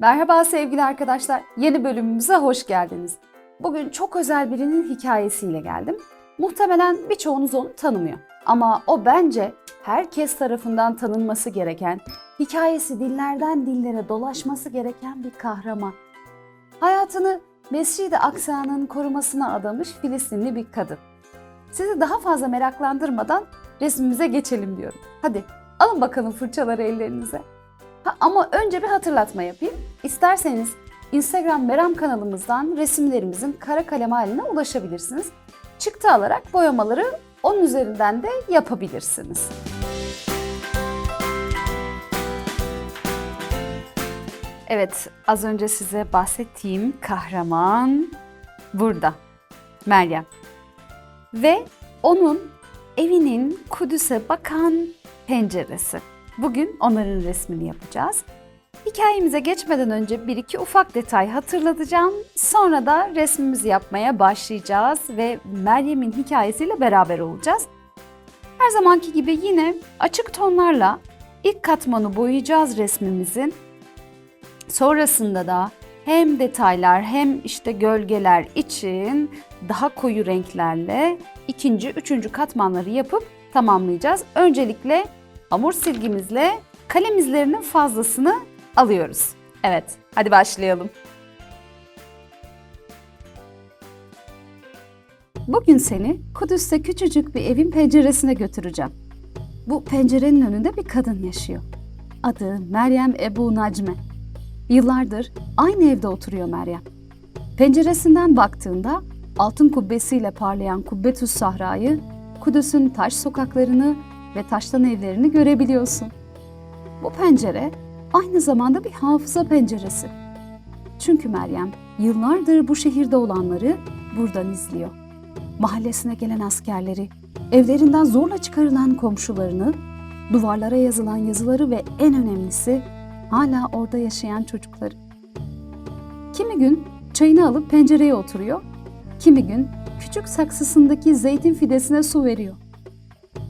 Merhaba sevgili arkadaşlar. Yeni bölümümüze hoş geldiniz. Bugün çok özel birinin hikayesiyle geldim. Muhtemelen birçoğunuz onu tanımıyor. Ama o bence herkes tarafından tanınması gereken, hikayesi dillerden dillere dolaşması gereken bir kahraman. Hayatını Mescid-i Aksa'nın korumasına adamış Filistinli bir kadın. Sizi daha fazla meraklandırmadan resmimize geçelim diyorum. Hadi alın bakalım fırçaları ellerinize. Ha, ama önce bir hatırlatma yapayım. İsterseniz Instagram Meram kanalımızdan resimlerimizin kara kalem haline ulaşabilirsiniz. Çıktı alarak boyamaları onun üzerinden de yapabilirsiniz. Evet, az önce size bahsettiğim kahraman burada. Meryem. Ve onun evinin Kudüs'e bakan penceresi. Bugün onların resmini yapacağız. Hikayemize geçmeden önce bir iki ufak detay hatırlatacağım. Sonra da resmimizi yapmaya başlayacağız ve Meryem'in hikayesiyle beraber olacağız. Her zamanki gibi yine açık tonlarla ilk katmanı boyayacağız resmimizin. Sonrasında da hem detaylar hem işte gölgeler için daha koyu renklerle ikinci, üçüncü katmanları yapıp tamamlayacağız. Öncelikle hamur silgimizle kalem izlerinin fazlasını alıyoruz. Evet, hadi başlayalım. Bugün seni Kudüs'te küçücük bir evin penceresine götüreceğim. Bu pencerenin önünde bir kadın yaşıyor. Adı Meryem Ebu Nacme. Yıllardır aynı evde oturuyor Meryem. Penceresinden baktığında altın kubbesiyle parlayan Kubbetüs Sahra'yı, Kudüs'ün taş sokaklarını ve taştan evlerini görebiliyorsun. Bu pencere aynı zamanda bir hafıza penceresi. Çünkü Meryem yıllardır bu şehirde olanları buradan izliyor. Mahallesine gelen askerleri, evlerinden zorla çıkarılan komşularını, duvarlara yazılan yazıları ve en önemlisi hala orada yaşayan çocukları. Kimi gün çayını alıp pencereye oturuyor, kimi gün küçük saksısındaki zeytin fidesine su veriyor.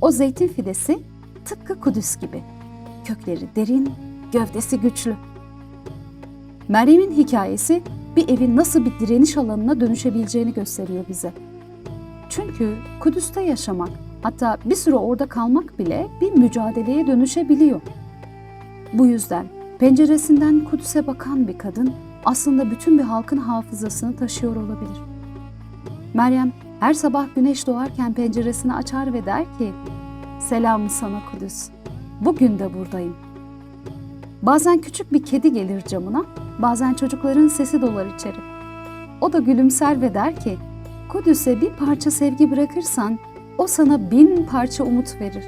O zeytin fidesi tıpkı Kudüs gibi. Kökleri derin, gövdesi güçlü. Meryem'in hikayesi bir evin nasıl bir direniş alanına dönüşebileceğini gösteriyor bize. Çünkü Kudüs'te yaşamak, hatta bir süre orada kalmak bile bir mücadeleye dönüşebiliyor. Bu yüzden penceresinden Kudüs'e bakan bir kadın aslında bütün bir halkın hafızasını taşıyor olabilir. Meryem her sabah güneş doğarken penceresini açar ve der ki Selam sana Kudüs. Bugün de buradayım. Bazen küçük bir kedi gelir camına, bazen çocukların sesi dolar içeri. O da gülümser ve der ki, Kudüs'e bir parça sevgi bırakırsan, o sana bin parça umut verir.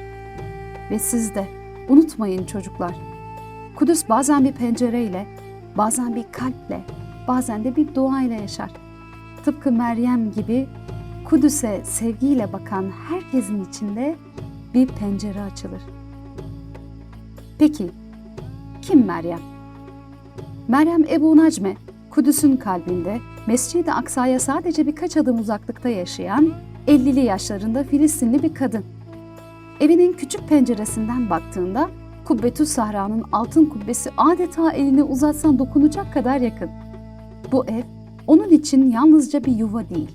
Ve siz de unutmayın çocuklar. Kudüs bazen bir pencereyle, bazen bir kalple, bazen de bir duayla yaşar. Tıpkı Meryem gibi Kudüs'e sevgiyle bakan herkesin içinde bir pencere açılır. Peki kim Meryem? Meryem Ebu Nacme, Kudüs'ün kalbinde Mescid-i Aksa'ya sadece birkaç adım uzaklıkta yaşayan 50'li yaşlarında Filistinli bir kadın. Evinin küçük penceresinden baktığında Kubbetü Sahra'nın altın kubbesi adeta elini uzatsan dokunacak kadar yakın. Bu ev onun için yalnızca bir yuva değil.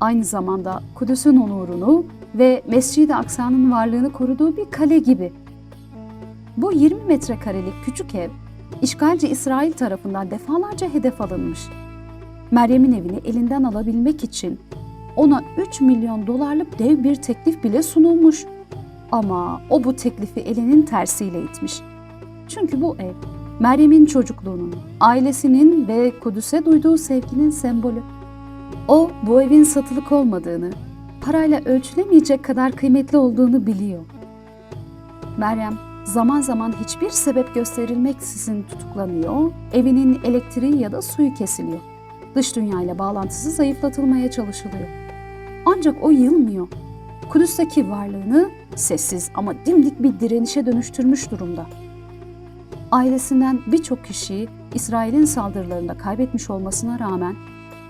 Aynı zamanda Kudüs'ün onurunu ve Mescid-i Aksa'nın varlığını koruduğu bir kale gibi. Bu 20 metrekarelik küçük ev, işgalci İsrail tarafından defalarca hedef alınmış. Meryem'in evini elinden alabilmek için ona 3 milyon dolarlık dev bir teklif bile sunulmuş. Ama o bu teklifi elinin tersiyle itmiş. Çünkü bu ev Meryem'in çocukluğunun, ailesinin ve Kudüs'e duyduğu sevginin sembolü. O bu evin satılık olmadığını, parayla ölçülemeyecek kadar kıymetli olduğunu biliyor. Meryem zaman zaman hiçbir sebep gösterilmeksizin tutuklanıyor, evinin elektriği ya da suyu kesiliyor. Dış dünyayla bağlantısı zayıflatılmaya çalışılıyor. Ancak o yılmıyor. Kudüs'teki varlığını sessiz ama dimdik bir direnişe dönüştürmüş durumda. Ailesinden birçok kişiyi İsrail'in saldırılarında kaybetmiş olmasına rağmen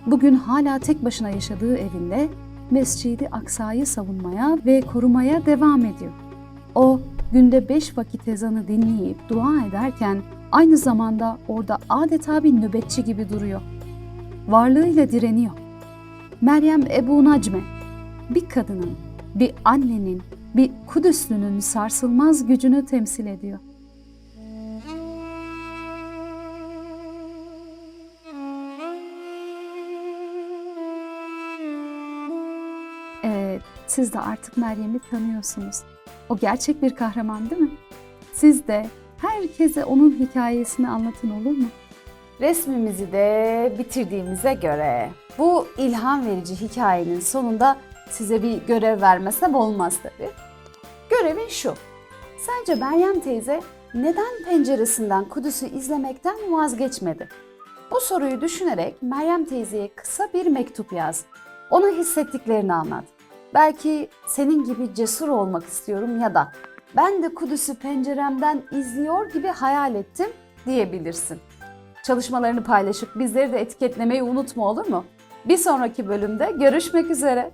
bugün hala tek başına yaşadığı evinde Mescid-i Aksa'yı savunmaya ve korumaya devam ediyor. O günde beş vakit ezanı dinleyip dua ederken aynı zamanda orada adeta bir nöbetçi gibi duruyor. Varlığıyla direniyor. Meryem Ebu Nacme, bir kadının, bir annenin, bir Kudüslünün sarsılmaz gücünü temsil ediyor. Siz de artık Meryem'i tanıyorsunuz. O gerçek bir kahraman değil mi? Siz de herkese onun hikayesini anlatın olur mu? Resmimizi de bitirdiğimize göre bu ilham verici hikayenin sonunda size bir görev vermesem olmaz tabii. Görevin şu. Sence Meryem teyze neden penceresinden Kudüs'ü izlemekten vazgeçmedi? Bu soruyu düşünerek Meryem teyzeye kısa bir mektup yaz. Ona hissettiklerini anlat. Belki senin gibi cesur olmak istiyorum ya da ben de Kudüs'ü penceremden izliyor gibi hayal ettim diyebilirsin. Çalışmalarını paylaşıp bizleri de etiketlemeyi unutma olur mu? Bir sonraki bölümde görüşmek üzere.